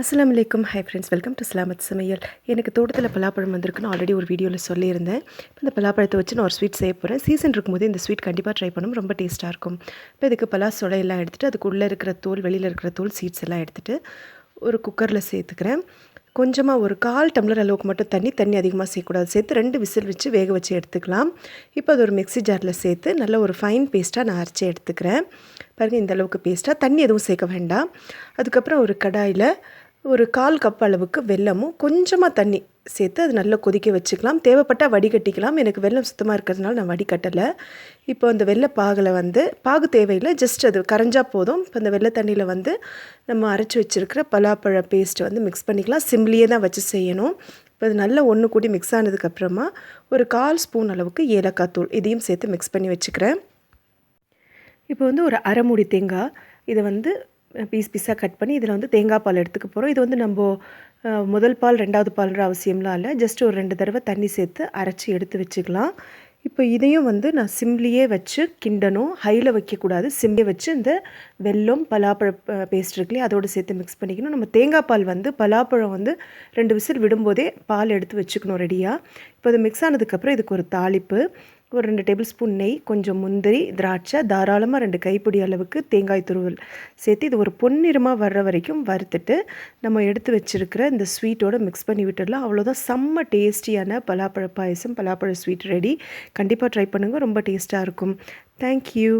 அஸ்லாம் அலைக்கும். Hi friends welcome to Salamat சமையல் எனக்கு தோட்டத்தில் பலாப்பழம் வந்திருக்குன்னு ஆல்ரெடி ஒரு வீடியோவில் சொல்லியிருந்தேன். இப்போ இந்த பலாப்பழத்தை வச்சு நான் ஒரு ஸ்வீட் செய்ய போகிறேன் சீசன் இருக்கும்போது இந்த ஸ்வீட் கண்டிப்பாக ட்ரை பண்ணணும். ரொம்ப டேஸ்ட்டாக இருக்கும். இப்போ இதுக்கு பலா சொலையெல்லாம் எடுத்துகிட்டு அதுக்குள்ளே இருக்கிற தோல் வெளியில் இருக்கிற தோல் சீட்ஸ் எல்லாம் எடுத்துகிட்டு ஒரு குக்கரில் சேர்த்துக்கிறேன். கொஞ்சமாக ஒரு கால் டம்ளர் அளவுக்கு மட்டும் தண்ணி தண்ணி அதிகமாக சேர்க்கக்கூடாது. சேர்த்து ரெண்டு விசில் வச்சு வேக வச்சு எடுத்துக்கலாம். இப்போ அது ஒரு மிக்ஸி ஜாரில் சேர்த்து நல்ல ஒரு ஃபைன் பேஸ்ட்டாக நான் அரைச்சி எடுத்துக்கிறேன். பாருங்கள் இந்த அளவுக்கு பேஸ்ட்டாக தண்ணி எதுவும் சேர்க்க வேண்டாம். அதுக்கப்புறம் ஒரு கடாயில் ஒரு கால் கப் அளவுக்கு வெல்லமும் கொஞ்சமாக தண்ணி சேர்த்து அது நல்லா கொதிக்க வச்சுக்கலாம். தேவைப்பட்டால் வடிகட்டிக்கலாம். எனக்கு வெள்ளம் சுத்தமாக இருக்கிறதுனால நான் வடிகட்டலை. இப்போ அந்த வெள்ளை பாகில் வந்து பாகு தேவையில்லை ஜஸ்ட் அது கரைஞ்சால் போதும். இப்போ அந்த வெள்ளை தண்ணியில் வந்து நம்ம அரைச்சி வச்சுருக்கிற பலாப்பழ பேஸ்ட்டை வந்து மிக்ஸ் பண்ணிக்கலாம். சிம்லியே தான் வச்சு செய்யணும். இப்போ அது நல்லா ஒன்று கூடி மிக்ஸ் ஆனதுக்கப்புறமா ஒரு கால் ஸ்பூன் அளவுக்கு ஏலக்காய் தூள் இதையும் சேர்த்து மிக்ஸ் பண்ணி வச்சுக்கிறேன். இப்போ வந்து ஒரு அரைமுடி தேங்காய். இதை வந்து பீஸ் பீஸாக கட் பண்ணி இதில் வந்து தேங்காய் பால் எடுத்துக்க போகிறோம் இது வந்து நம்ம முதல் பால் ரெண்டாவது பால்ன்ற அவசியம்லாம் இல்லை. ஜஸ்ட் ஒரு ரெண்டு தடவை தண்ணி சேர்த்து அரைச்சி எடுத்து வச்சுக்கலாம். இப்போ இதையும் வந்து நான் சிம்லியே வச்சு கிண்டணும். ஹையில் வைக்கக்கூடாது. சிம்லியே வச்சு இந்த வெல்லம் பலாப்பழ பேஸ்ட் இருக்குல்லையே அதோடு சேர்த்து மிக்ஸ் பண்ணிக்கணும். நம்ம தேங்காய் பால் வந்து பலாப்பழம் வந்து ரெண்டு விசில் விடும்போதே பால் எடுத்து வச்சுக்கணும் ரெடியாக இப்போ அது மிக்ஸ் ஆனதுக்கப்புறம் இதுக்கு ஒரு தாளிப்பு. ஒரு ரெண்டு டேபிள் ஸ்பூன் நெய் கொஞ்சம் முந்திரி திராட்சை தாராளமாக ரெண்டு கைப்பிடி அளவுக்கு தேங்காய் துருவல் சேர்த்து இது ஒரு பொன்னிறமாக வர்ற வரைக்கும் வறுத்துட்டு நம்ம எடுத்து வச்சுருக்கிற இந்த ஸ்வீட்டோட மிக்ஸ் பண்ணி விட்டுடலாம். அவ்வளோதான் செம்ம டேஸ்டியான பலாப்பழ பாயசம் பலாப்பழ ஸ்வீட் ரெடி கண்டிப்பாக ட்ரை பண்ணுங்கள் ரொம்ப டேஸ்ட்டாக இருக்கும். தேங்க்யூ